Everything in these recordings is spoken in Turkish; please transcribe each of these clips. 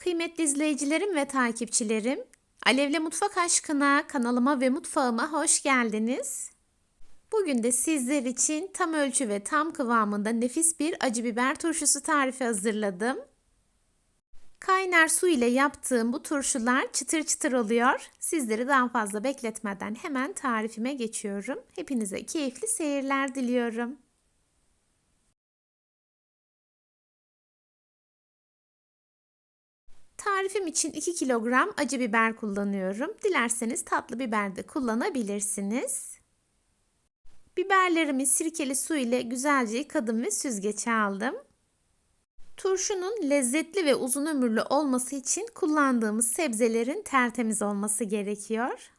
Kıymetli izleyicilerim ve takipçilerim, Alevle Mutfak Aşkına kanalıma ve mutfağıma hoş geldiniz. Bugün de sizler için tam ölçü ve tam kıvamında nefis bir acı biber turşusu tarifi hazırladım. Kaynar su ile yaptığım bu turşular çıtır çıtır oluyor. Sizleri daha fazla bekletmeden hemen tarifime geçiyorum. Hepinize keyifli seyirler diliyorum. Tarifim için 2 kilogram acı biber kullanıyorum. Dilerseniz tatlı biber de kullanabilirsiniz. Biberlerimi sirkeli su ile güzelce yıkadım ve süzgeçe aldım. Turşunun lezzetli ve uzun ömürlü olması için kullandığımız sebzelerin tertemiz olması gerekiyor.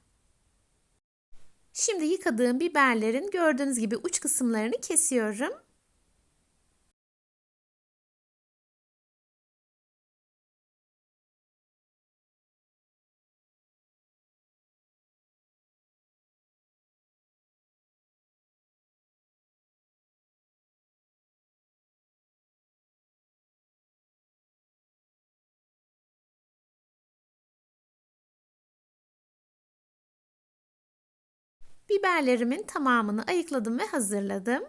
Şimdi yıkadığım biberlerin gördüğünüz gibi uç kısımlarını kesiyorum. Biberlerimin tamamını ayıkladım ve hazırladım.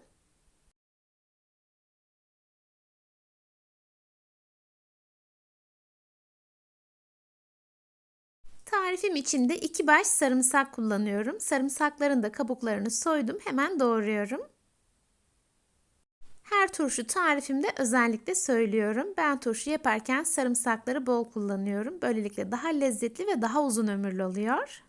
Tarifim için de iki baş sarımsak kullanıyorum. Sarımsakların da kabuklarını soydum. Hemen doğruyorum. Her turşu tarifimde özellikle söylüyorum. Ben turşu yaparken sarımsakları bol kullanıyorum. Böylelikle daha lezzetli ve daha uzun ömürlü oluyor.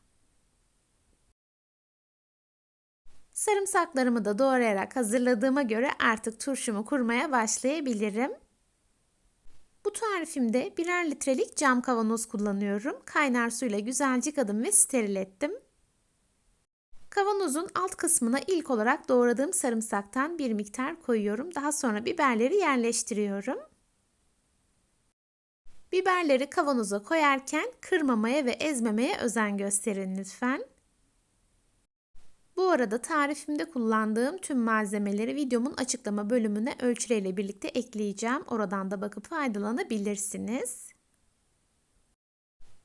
Sarımsaklarımı da doğrayarak hazırladığıma göre artık turşumu kurmaya başlayabilirim. Bu tarifimde birer litrelik cam kavanoz kullanıyorum. Kaynar suyla güzelce yıkadım ve steril ettim. Kavanozun alt kısmına ilk olarak doğradığım sarımsaktan bir miktar koyuyorum. Daha sonra biberleri yerleştiriyorum. Biberleri kavanoza koyarken kırmamaya ve ezmemeye özen gösterin lütfen. Bu arada tarifimde kullandığım tüm malzemeleri videomun açıklama bölümüne ölçüleriyle birlikte ekleyeceğim. Oradan da bakıp faydalanabilirsiniz.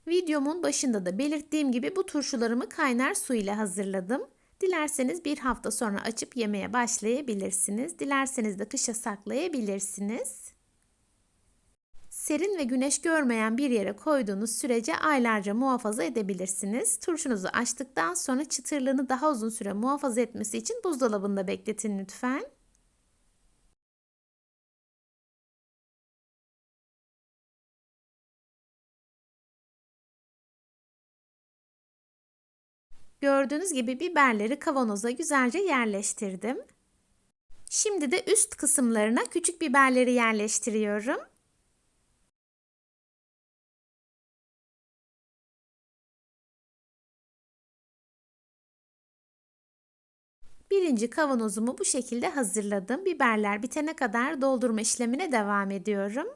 Videomun başında da belirttiğim gibi bu turşularımı kaynar su ile hazırladım. Dilerseniz bir hafta sonra açıp yemeye başlayabilirsiniz. Dilerseniz de kışa saklayabilirsiniz. Serin ve güneş görmeyen bir yere koyduğunuz sürece aylarca muhafaza edebilirsiniz. Turşunuzu açtıktan sonra çıtırlığını daha uzun süre muhafaza etmesi için buzdolabında bekletin lütfen. Gördüğünüz gibi biberleri kavanoza güzelce yerleştirdim. Şimdi de üst kısımlarına küçük biberleri yerleştiriyorum. Birinci kavanozumu bu şekilde hazırladım. Biberler bitene kadar doldurma işlemine devam ediyorum.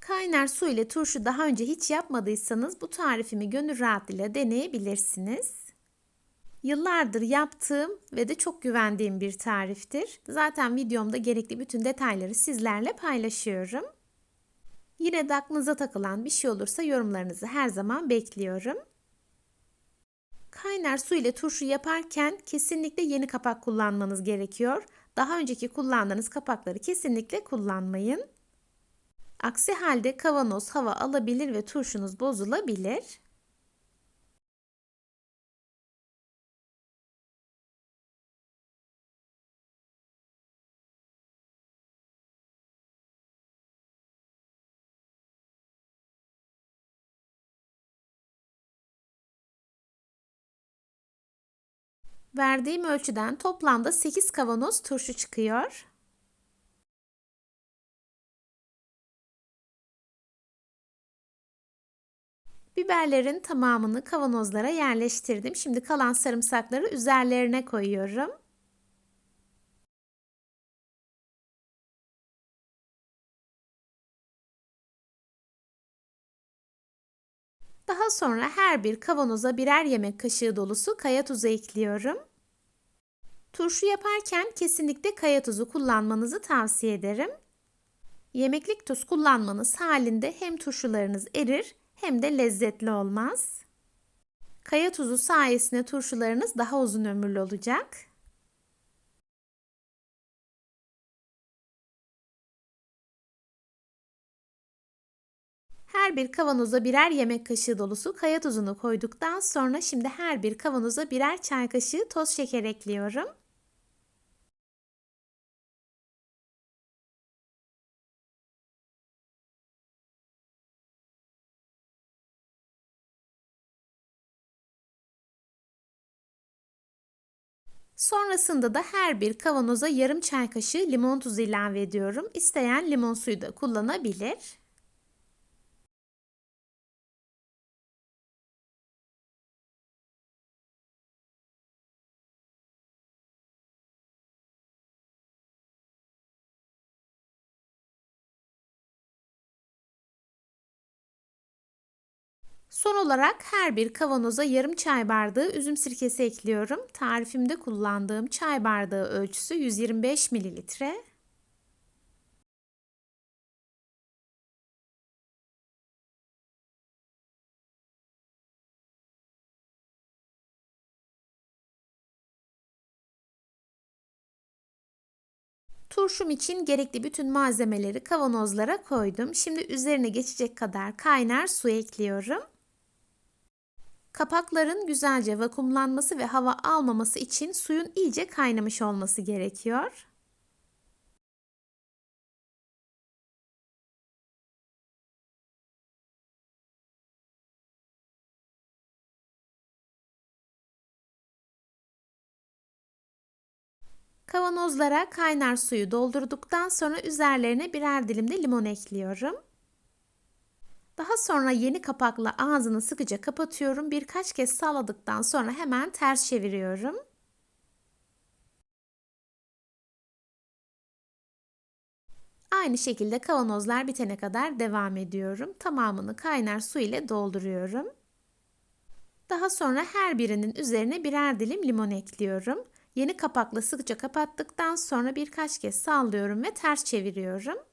Kaynar su ile turşu daha önce hiç yapmadıysanız bu tarifimi gönül rahatlığıyla deneyebilirsiniz. Yıllardır yaptığım ve de çok güvendiğim bir tariftir. Zaten videomda gerekli bütün detayları sizlerle paylaşıyorum. Yine de aklınıza takılan bir şey olursa yorumlarınızı her zaman bekliyorum. Kaynar su ile turşu yaparken kesinlikle yeni kapak kullanmanız gerekiyor. Daha önceki kullandığınız kapakları kesinlikle kullanmayın. Aksi halde kavanoz hava alabilir ve turşunuz bozulabilir. Verdiğim ölçüden toplamda 8 kavanoz turşu çıkıyor. Biberlerin tamamını kavanozlara yerleştirdim. Şimdi kalan sarımsakları üzerlerine koyuyorum. Daha sonra her bir kavanoza birer yemek kaşığı dolusu kaya tuzu ekliyorum. Turşu yaparken kesinlikle kaya tuzu kullanmanızı tavsiye ederim. Yemeklik tuz kullanmanız halinde hem turşularınız erir hem de lezzetli olmaz. Kaya tuzu sayesinde turşularınız daha uzun ömürlü olacak. Her bir kavanoza birer yemek kaşığı dolusu kaya tuzunu koyduktan sonra şimdi her bir kavanoza birer çay kaşığı toz şeker ekliyorum. Sonrasında da her bir kavanoza yarım çay kaşığı limon tuzu ilave ediyorum. İsteyen limon suyu da kullanabilir. Son olarak her bir kavanoza yarım çay bardağı üzüm sirkesi ekliyorum. Tarifimde kullandığım çay bardağı ölçüsü 125 mililitre. Turşum için gerekli bütün malzemeleri kavanozlara koydum. Şimdi üzerine geçecek kadar kaynar su ekliyorum. Kapakların güzelce vakumlanması ve hava almaması için suyun iyice kaynamış olması gerekiyor. Kavanozlara kaynar suyu doldurduktan sonra üzerlerine birer dilim de limon ekliyorum. Daha sonra yeni kapakla ağzını sıkıca kapatıyorum. Birkaç kez salladıktan sonra hemen ters çeviriyorum. Aynı şekilde kavanozlar bitene kadar devam ediyorum. Tamamını kaynar su ile dolduruyorum. Daha sonra her birinin üzerine birer dilim limon ekliyorum. Yeni kapakla sıkıca kapattıktan sonra birkaç kez sallıyorum ve ters çeviriyorum.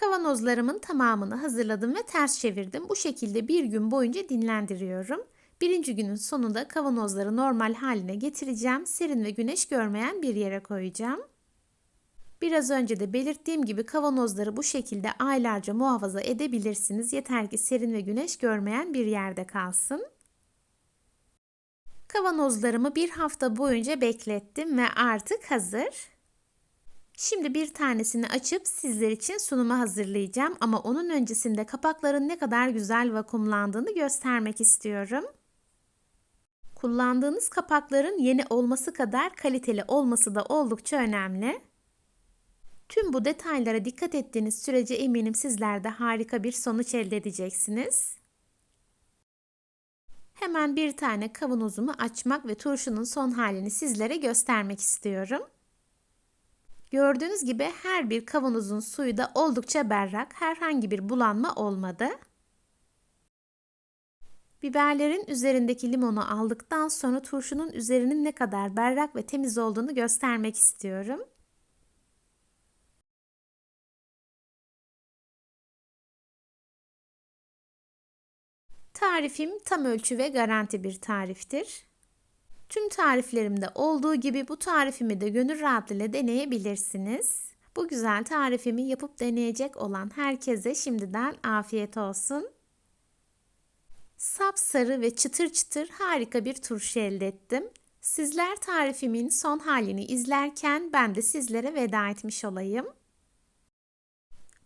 Kavanozlarımın tamamını hazırladım ve ters çevirdim. Bu şekilde bir gün boyunca dinlendiriyorum. Birinci günün sonunda kavanozları normal haline getireceğim. Serin ve güneş görmeyen bir yere koyacağım. Biraz önce de belirttiğim gibi kavanozları bu şekilde aylarca muhafaza edebilirsiniz. Yeter ki serin ve güneş görmeyen bir yerde kalsın. Kavanozlarımı bir hafta boyunca beklettim ve artık hazır. Şimdi bir tanesini açıp sizler için sunuma hazırlayacağım ama onun öncesinde kapakların ne kadar güzel vakumlandığını göstermek istiyorum. Kullandığınız kapakların yeni olması kadar kaliteli olması da oldukça önemli. Tüm bu detaylara dikkat ettiğiniz sürece eminim sizler de harika bir sonuç elde edeceksiniz. Hemen bir tane kavanozumu açmak ve turşunun son halini sizlere göstermek istiyorum. Gördüğünüz gibi her bir kavanozun suyu da oldukça berrak. Herhangi bir bulanma olmadı. Biberlerin üzerindeki limonu aldıktan sonra turşunun üzerinin ne kadar berrak ve temiz olduğunu göstermek istiyorum. Tarifim tam ölçü ve garanti bir tariftir. Tüm tariflerimde olduğu gibi bu tarifimi de gönül rahatlığıyla deneyebilirsiniz. Bu güzel tarifimi yapıp deneyecek olan herkese şimdiden afiyet olsun. Sap sarı ve çıtır çıtır harika bir turşu elde ettim. Sizler tarifimin son halini izlerken ben de sizlere veda etmiş olayım.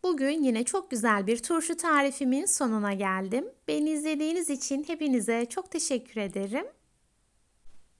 Bugün yine çok güzel bir turşu tarifimin sonuna geldim. Beni izlediğiniz için hepinize çok teşekkür ederim.